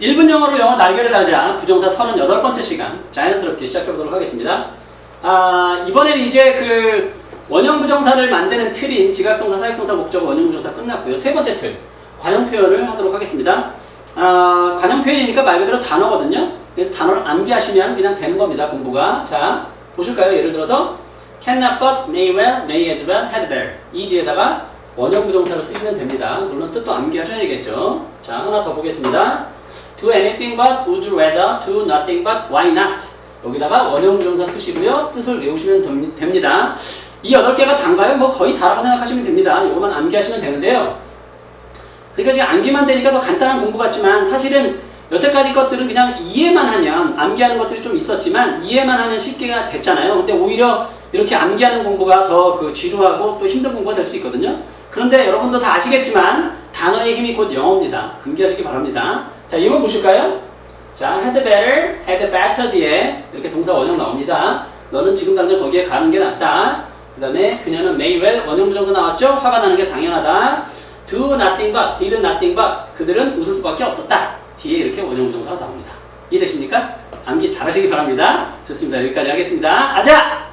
1분 영어로 영어 날개를 달자 부정사 38번째 시간 자연스럽게 시작해 보도록 하겠습니다. 아, 이번에는 이제 그 원형 부정사를 만드는 틀인 지각동사, 사역동사, 목적, 원형 부정사 끝났고요. 세 번째 틀 관용 표현을 하도록 하겠습니다. 아, 관용 표현이니까 말 그대로 단어거든요. 단어를 암기하시면 그냥 되는 겁니다. 공부가. 자, 보실까요? 예를 들어서 can not but, may well, may as well, had better 이 뒤에다가 원형 부정사를 쓰시면 됩니다. 물론 뜻도 암기하셔야겠죠. 자, 하나 더 보겠습니다. Do anything but, would rather, do nothing but, why not? 여기다가 원형 부정사 쓰시고요. 뜻을 외우시면 됩- 됩니다. 이 여덟 개가 단가요? 뭐 거의 다라고 생각하시면 됩니다. 이거만 암기하시면 되는데요. 그러니까 지금 암기만 되니까 더 간단한 공부 같지만 사실은 여태까지 것들은 그냥 이해만 하면 암기하는 것들이 좀 있었지만 이해만 하면 쉽게 됐잖아요. 근데 오히려 이렇게 암기하는 공부가 더 그 지루하고 또 힘든 공부가 될 수 있거든요. 그런데 여러분도 다 아시겠지만 단어의 힘이 곧 영어입니다. 암기하시기 바랍니다. 자, 이번 보실까요? 자, had better, had better 뒤에 이렇게 동사 원형 나옵니다. 너는 지금 당장 거기에 가는 게 낫다. 그 다음에 그녀는 may well 원형 부정사 나왔죠? 화가 나는 게 당연하다. do nothing but, did nothing but 그들은 웃을 수밖에 없었다. 뒤에 이렇게 원형 부정사가 나옵니다. 이해되십니까? 암기 잘하시기 바랍니다. 좋습니다. 여기까지 하겠습니다. 아자!